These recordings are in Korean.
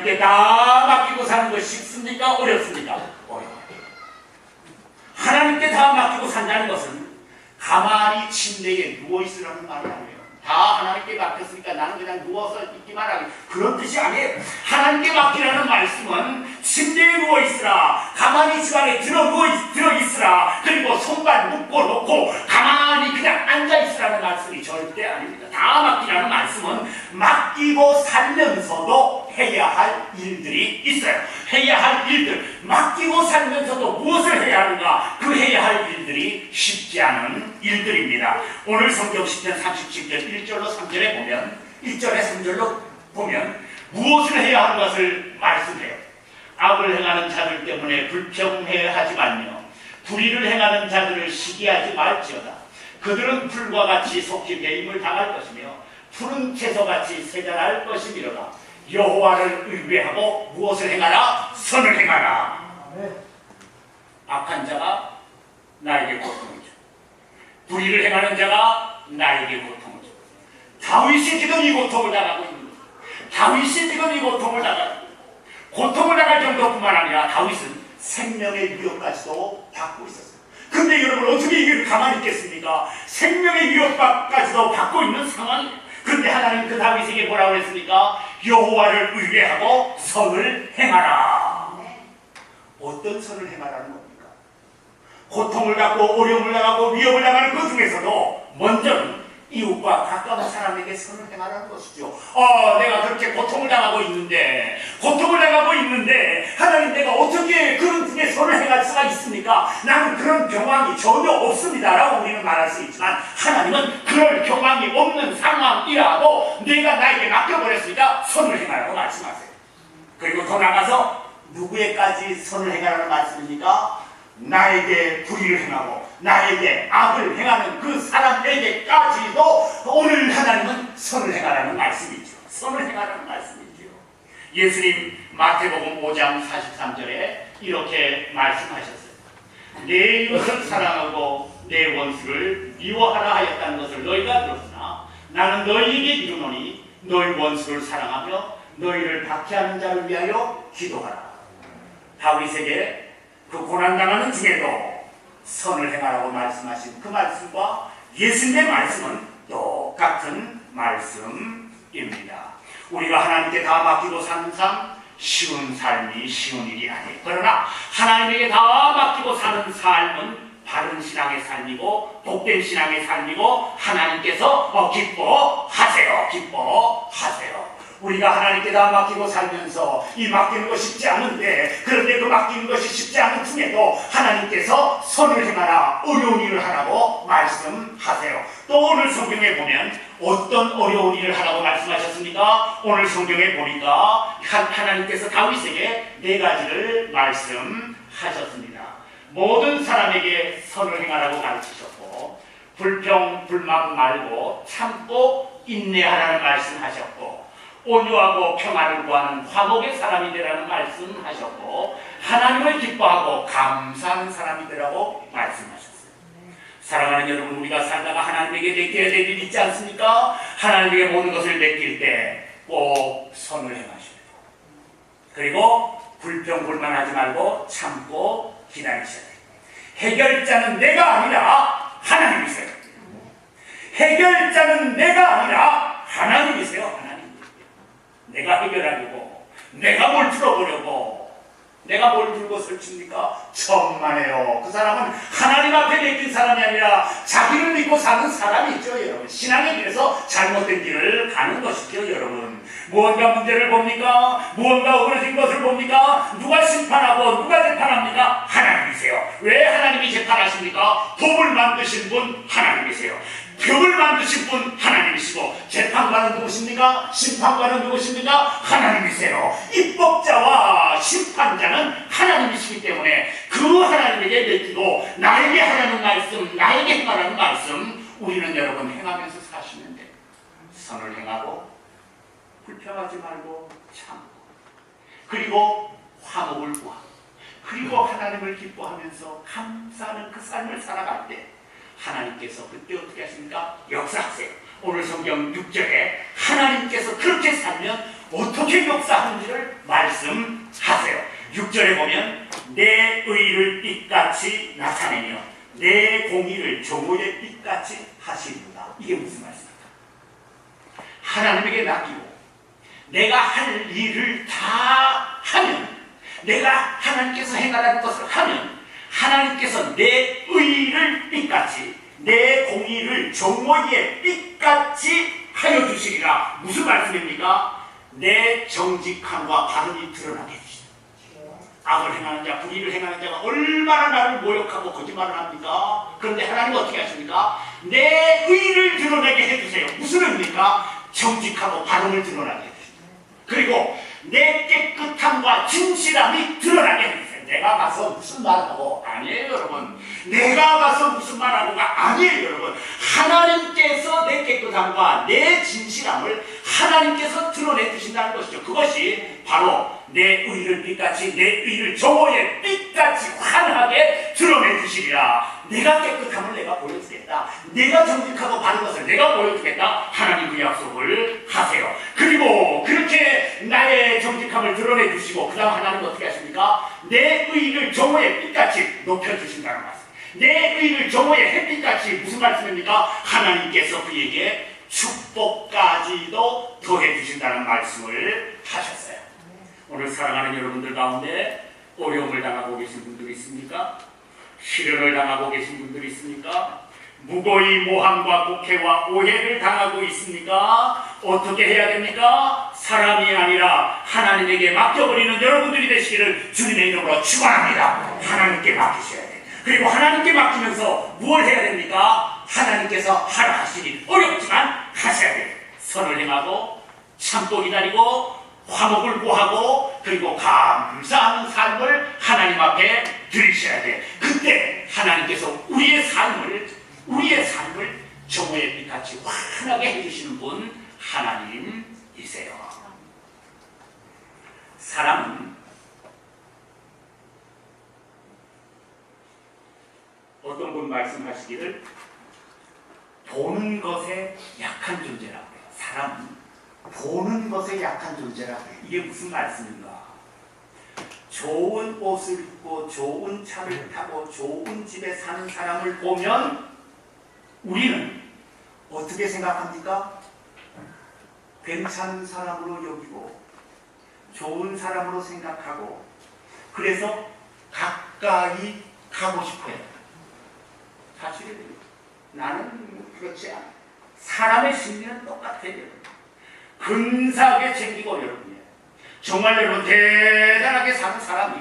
하나님께 다 맡기고 사는 것이 쉽습니까? 어렵습니까? 하나님께 다 맡기고 산다는 것은 가만히 침대에 누워있으라는 말이 아니에요. 다 하나님께 맡겼으니까 나는 그냥 누워서 있기만 하기 그런 뜻이 아니에요. 하나님께 맡기라는 말씀은 침대에 누워있으라 가만히 집안에 들어 누워 들어 있으라 그리고 손발 묶어 놓고 가만히 그냥 앉아 있으라는 말씀이 절대 아닙니다. 다 맡기라는 말씀은 맡기고 살면서도 해야 할 일들이 있어요. 해야 할 일들 맡기고 살면서도 무엇을 해야 하는가 그 해야 할 일들이 쉽지 않은 일들입니다. 오늘 성경 10편 37절 1절로 3절에 보면 1절에 3절로 보면 무엇을 해야 하는 것을 말씀해요. 악을 행하는 자들 때문에 불평해하지 말며 불의를 행하는 자들을 시기하지 말지어다. 그들은 풀과 같이 속히 배임을 당할 것이며 푸른 채소같이 세잔할 것이미로다. 여호와를 의뢰하고 무엇을 행하라? 선을 행하라. 악한 자가 나에게 고통을 줘. 불의를 행하는 자가 나에게 고통을 줘. 다윗이 지금 이 고통을 당하고 있는 거예요. 다윗이 지금 이 고통을 당하고. 고통을 당할 정도뿐만 아니라 다윗은 생명의 위협까지도 받고 있었어요. 근데 여러분 어떻게 이걸 가만히 있겠습니까? 생명의 위협까지도 받고 있는 상황이에요. 근데 하나님 그 다윗에게 뭐라고 했습니까? 여호와를 의뢰하고 선을 행하라. 어떤 선을 행하라는 겁니까? 고통을 받고 어려움을 당하고 위협을 당하는 그 중에서도 먼저는 이웃과 가까운 사람에게 선을 행하라는 것이죠. 어, 내가 그렇게 고통을 당하고 있는데, 고통을 당하고 있는데, 하나님 내가 어떻게 그런 중에 선을 행할 수가 있습니까? 나는 그런 경황이 전혀 없습니다. 라고 우리는 말할 수 있지만, 하나님은 그럴 경황이 없는 상황이라도 내가 나에게 맡겨버렸으니까 선을 행하라고 말씀하세요. 그리고 더 나가서 누구에까지 선을 행하라는 말씀입니까? 나에게 불의를 행하고 나에게 악을 행하는 그 사람에게까지도 오늘 하나님은 선을 행하라는. 선을 행하라는 말씀이죠. 예수님 마태복음 5장 43절에 이렇게 말씀하셨어요. 내 이웃을 사랑하고 내 원수를 미워하라 하였다는 것을 너희가 들었으나 나는 너희에게 이르노니 너희 원수를 사랑하며 너희를 박해하는 자를 위하여 기도하라. 다윗에게 그 고난당하는 중에도 선을 행하라고 말씀하신 그 말씀과 예수님의 말씀은 똑같은 말씀입니다. 우리가 하나님께 다 맡기고 사는 삶, 쉬운 삶이 쉬운 일이 아니에요. 그러나 하나님에게 다 맡기고 사는 삶은 바른 신앙의 삶이고 복된 신앙의 삶이고 하나님께서 어, 기뻐하세요. 기뻐하세요. 우리가 하나님께 다 맡기고 살면서 이 맡기는 거 쉽지 않은데 그런데 그 맡기는 것이 쉽지 않은 중에도 하나님께서 선을 행하라 어려운 일을 하라고 말씀하세요. 또 오늘 성경에 보면 어떤 어려운 일을 하라고 말씀하셨습니까? 오늘 성경에 보니까 하나님께서 다윗에게 네 가지를 말씀하셨습니다. 모든 사람에게 선을 행하라고 가르치셨고 불평 불만 말고 참고 인내하라는 말씀하셨고 온유하고 평화를 구하는 화목의 사람이 되라는 말씀하셨고 하나님을 기뻐하고 감사하는 사람이 되라고 말씀하셨어요. 사랑하는 여러분 우리가 살다가 하나님에게 맡겨야 될 일 있지 않습니까? 하나님에게 모든 것을 맡길 때 꼭 선을 행하셔야 돼요. 그리고 불평 불만하지 말고 참고 기다리셔야 돼요. 해결자는 내가 아니라 하나님이세요. 해결자는 내가 아니라 하나님이세요. 하나님. 내가 해결하려고 내가 뭘 풀어보려고 내가 뭘 들고 설칩니까? 천만에요. 그 사람은 하나님 앞에 맡긴 사람이 아니라 자기를 믿고 사는 사람이죠, 여러분. 신앙에 대해서 잘못된 길을 가는 것이죠, 여러분. 무언가 문제를 봅니까? 무언가 어그러진 것을 봅니까? 누가 심판하고 누가 재판합니까? 하나님이세요. 왜 하나님이 재판하십니까? 법을 만드신 분 하나님이세요. 벽을 만드신 분 하나님이시고 재판관은 누구십니까? 심판관은 누구십니까? 하나님이세요. 입법자와 심판자는 하나님이시기 때문에 그 하나님에게 맡기고 나에게 하라는 말씀, 나에게 행하라는 말씀 우리는 여러분 행하면서 사시면 돼요. 선을 행하고 불평하지 말고 참고 그리고 화목을 구하고 그리고 하나님을 기뻐하면서 감사하는 그 삶을 살아갈 때 하나님께서 그때 어떻게 하십니까? 역사하세요. 오늘 성경 6절에 하나님께서 그렇게 살면 어떻게 역사하는지를 말 6절에 보면 내 의를 빛같이 나타내며 내 공의를 정오의 빛같이 하시리로다. 이게 무슨 말씀입니까? 하나님에게 맡기고 내가 할 일을 다 하면 내가 하나님께서 행하라는 것을 하면 하나님께서 내 의를 빛같이 내 공의를 정오의 빛같이 하여 주시리라. 무슨 말씀입니까? 내 정직함과 바름이 드러나게 해주시다. 악을 행하는 자, 불의를 행하는 자가 얼마나 나를 모욕하고 거짓말을 합니까? 그런데 하나님 어떻게 하십니까? 내 의를 드러내게 해주세요. 무슨 의입니까? 정직하고 바름을 드러나게 해주세요. 그리고 내 깨끗함과 진실함이 드러나게 해주세요. 내가 가서 무슨 말하고 아니에요 여러분. 내가 가서 무슨 말하고가 아니에요 여러분. 하나님께서 내 깨끗함과 내 진실함을 하나님께서 드러내 주신다는 것이죠. 그것이 바로 내 의를 빛같이 내 의를 정오의 빛같이 환하게 드러내 주시리라. 내가 깨끗함을 내가 보여주겠다. 내가 정직하고 바른 것을 내가 보여주겠다. 하나님 그 약속을 하세요. 그리고 그렇게 나의 정직함을 드러내 주시고 그 다음 하나님 어떻게 하십니까? 내 의를 정오의 빛같이 높여주신다는 말씀. 내 의를 정오의 햇빛같이 무슨 말씀입니까? 하나님께서 그에게 축복까지도 더해 주신다는 말씀을 하셨어요. 오늘 사랑하는 여러분들 가운데 어려움을 당하고 계신 분들 있습니까? 시련을 당하고 계신 분들 있습니까? 무고히 모함과 곡해와 오해를 당하고 있습니까? 어떻게 해야 됩니까? 사람이 아니라 하나님에게 맡겨버리는 여러분들이 되시기를 주님의 이름으로 축원합니다. 하나님께 맡기셔야 돼요. 그리고 하나님께 맡기면서 무엇을 해야 됩니까? 하나님께서 하라 하시니 어렵지만 하셔야 돼요. 선을 행하고 참고 기다리고 화목을 구하고 그리고 감사하는 삶을 하나님 앞에 드리셔야 돼. 그때 하나님께서 우리의 삶을 우리의 삶을 정오의 빛같이 환하게 해주시는 분 하나님이세요. 사람은 어떤 분 말씀하시기를 보는 것에 약한 존재라고 해요. 사람은 보는 것에 약한 존재라고 해요. 이게 무슨 말씀인가? 좋은 옷을 입고 좋은 차를 타고 좋은 집에 사는 사람을 보면 우리는 어떻게 생각합니까? 괜찮은 사람으로 여기고 좋은 사람으로 생각하고 그래서 가까이 가고 싶어요. 사실은 나는 그렇지 않아. 사람의 심리는 똑같아요. 근사하게 챙기고 여러분 정말 여러분 대단하게 사는 사람이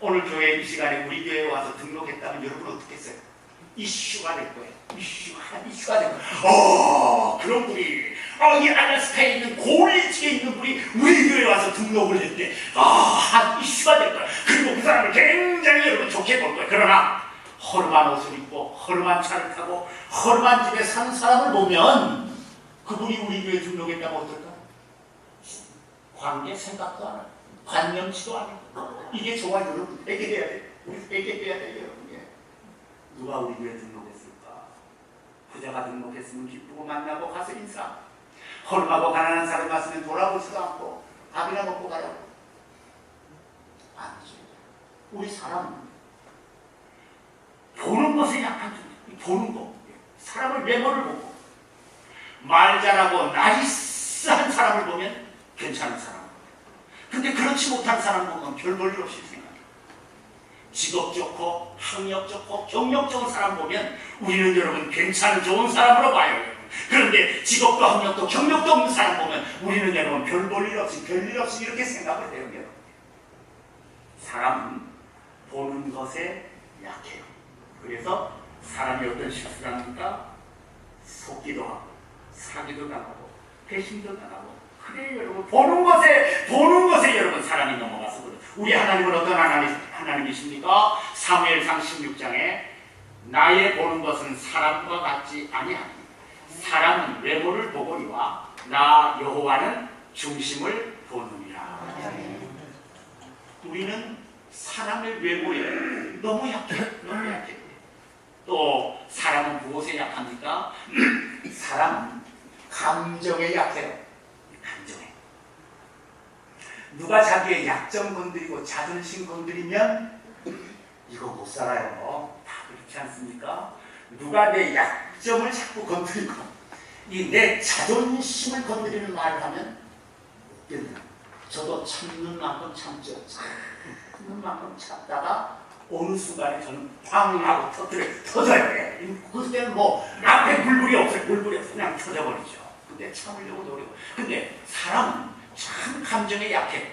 오늘 교회 이 시간에 우리 교회에 와서 등록했다면 여러분 어떻게 했어요? 이슈가 될 거예요. 이슈가 이슈가 될 거예요. 어 그런 분이 어, 이 알래스카에 있는 고리지에 있는 분이 우리 교회에 와서 등록을 했대. 아 이슈가 될 거예요. 그리고 그 사람을 굉장히 여러분 좋게 볼 거예요. 그러나 허름한 옷을 입고 허름한 차를 타고 허름한 집에 사는 사람을 보면 그분이 우리 교회에 등록했다면 어떨까? 관계 생각도 안 하고 관념치도 안 하고. 이게 좋아요. 여러분 에게 해야 돼. 우리 에게 해야 돼. 여러분 예. 누가 우리 교회 등록했을까? 부자가 등록했으면 기쁘고 만나고 가서 인사. 허름하고 가난한 사람 갔으면 돌아보지도 않고 밥이나 먹고 가라고. 아니지 우리 사람은 보는 것에 약한 보는 거. 사람을 외모를 보고 말 잘하고 나이스한 사람을 보면 괜찮은 사람. 근데 그렇지 못한 사람 보면 별 볼 일 없이 생각해. 직업 좋고, 학력 좋고, 경력 좋은 사람 보면 우리는 여러분 괜찮은 좋은 사람으로 봐요. 그런데 직업도 학력도 경력도 없는 사람 보면 우리는 여러분 별 볼 일 없이, 별일 없이 이렇게 생각을 해요. 사람은 보는 것에 약해요. 그래서 사람이 어떤 실수를 합니까? 속기도 하고, 사기도 당하고, 배신도 당하고, 그래 여러분 보는 것에 보는 것에 여러분 사람이 그래. 우리 하나님은 어떤 하나님 하나님이십니까? 사무엘상 16장에 나의 보는 것은 사람과 같지 아니하니 사람은 외모를 보거니와 나 여호와는 중심을 보느니라. 우리는 사람의 외모에 너무 약해, 너무 약해. 또 사람은 무엇에 약합니까? 사람은 감정에 약해요. 감정에. 누가 자기의 약점 건드리고 자존심 건드리면 이거 못 살아요. 다 그렇지 않습니까? 누가 내 약점을 자꾸 건드리고 이 내 자존심을 건드리는 말을 하면 웃겠네요. 저도 참는 만큼 참죠. 참는 만큼 참다가 어느 순간에 저는 팡 하고 터뜨려 터져요. 예. 그때는 뭐 앞에 불불이 없어요. 불불이 없어요. 그냥 터져버리죠. 근데 참으려고 노력. 근데 사람은 참 감정에 약해.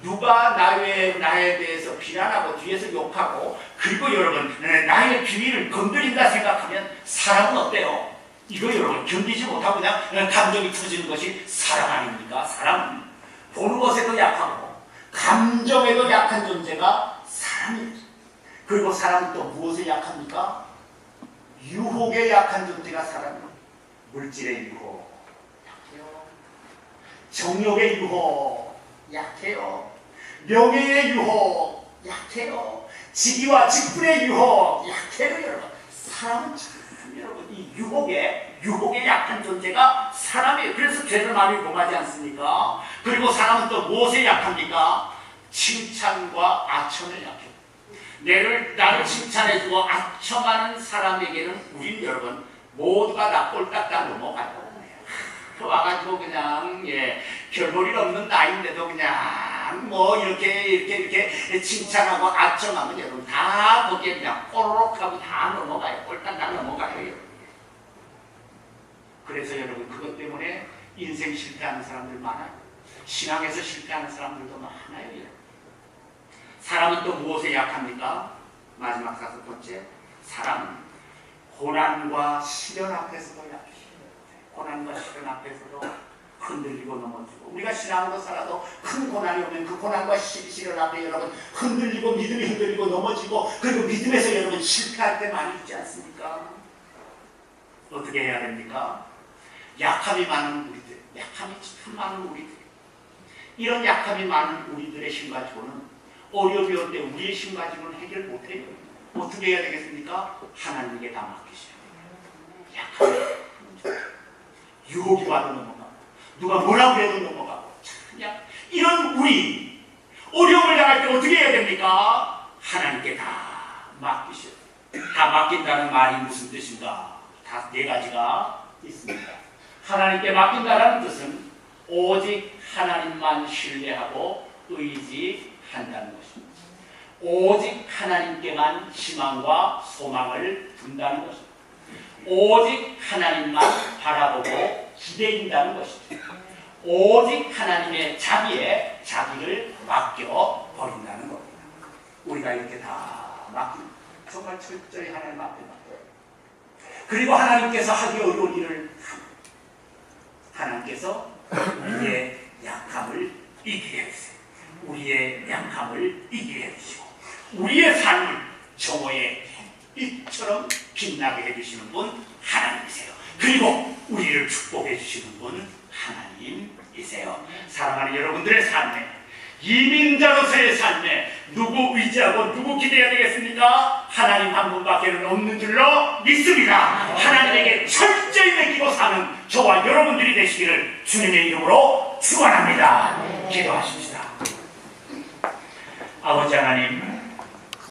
누가 나의 나에 대해서 비난하고 뒤에서 욕하고 그리고 여러분 네, 나의 비위를 건드린다 생각하면 사람은 어때요? 이거 여러분 견디지 못하고 그냥 그냥 감정이 터지는 것이 사람 아닙니까? 사람은 보는 것에도 약하고 감정에도 약한 존재가 사람이죠. 그리고 사람은 또 무엇에 약합니까? 유혹에 약한 존재가 사람이에요. 물질의 유혹. 정욕의 유혹 약해요. 명예의 유혹 약해요. 직위와 직분의 유혹 약해요, 여러분. 사람은 참 여러분 이 유혹에 유혹에 약한 존재가 사람이에요. 그래서 죄를 많이 범하지 않습니까? 그리고 사람은 또 무엇에 약합니까? 칭찬과 아첨에 약해요. 내를 나를 칭찬해주고 아첨하는 사람에게는 우린 여러분 모두가 다 꼴딱 다 넘어가요. 와가지고 그냥 예 결볼이 없는 나이인데도 그냥 뭐 이렇게 이렇게 이렇게 칭찬하고 아첨하면 여러분 다 거기에 그냥 꼬르륵 하고 다 넘어가요. 꼴딱 다 넘어가요. 그래서 여러분 그것 때문에 인생 실패하는 사람들 많아요. 신앙에서 실패하는 사람들도 많아요. 사람은 또 무엇에 약합니까? 마지막 다섯 번째 사람은 고난과 시련 앞에서도 약해요. 고난과 시련 앞에서도 흔들리고 넘어지고 우리가 신앙으로 살아도 큰 고난이 오면 그 고난과 시- 시련 앞에 여러분 흔들리고 믿음이 흔들리고 넘어지고 그리고 믿음에서 여러분 실패할 때 많이 있지 않습니까? 어떻게 해야 됩니까? 약함이 많은 우리들, 약함이 참 많은 우리들 이런 약함이 많은 우리들의 심가지고는 어려움이 올때 우리의 심가지고는 해결 못해요. 어떻게 해야 되겠습니까? 하나님께 다 맡기셔야 돼요. 약함이 유혹이 와도 넘어가고 누가 뭐라고 해도 넘어가고 참 약- 이런 우리 어려움을 당할 때 어떻게 해야 됩니까? 하나님께 다 맡기셔야 돼요. 다 맡긴다는 말이 무슨 뜻인가? 다 네 가지가 있습니다. 하나님께 맡긴다는 뜻은 오직 하나님만 신뢰하고 의지한다는 것입니다. 오직 하나님께만 희망과 소망을 둔다는 것입니다. 오직 하나님만 바라보고 기대인다는 것입니다. 오직 하나님의 자비에 자기를 맡겨 버린다는 겁니다. 우리가 이렇게 다 맡깁니다. 정말 철저히 하나님 앞에 맡겨요. 그리고 하나님께서 하기 어려운 일을. 하나님께서 우리의 약함을 이기게 해주세요. 우리의 약함을 이기게 해주시고 우리의 삶을 정오의 빛처럼 빛나게 해주시는 분 하나님이세요. 그리고 우리를 축복해 주시는 분 하나님이세요. 사랑하는 여러분들의 삶에 이민자로서의 삶에 누구 의지하고 누구 기대해야 되겠습니까? 하나님 한 분밖에는 없는 줄로 믿습니다. 하나님에게 철저히 맡기고 사는 저와 여러분들이 되시기를 주님의 이름으로 축원합니다. 기도하십시다. 아버지 하나님,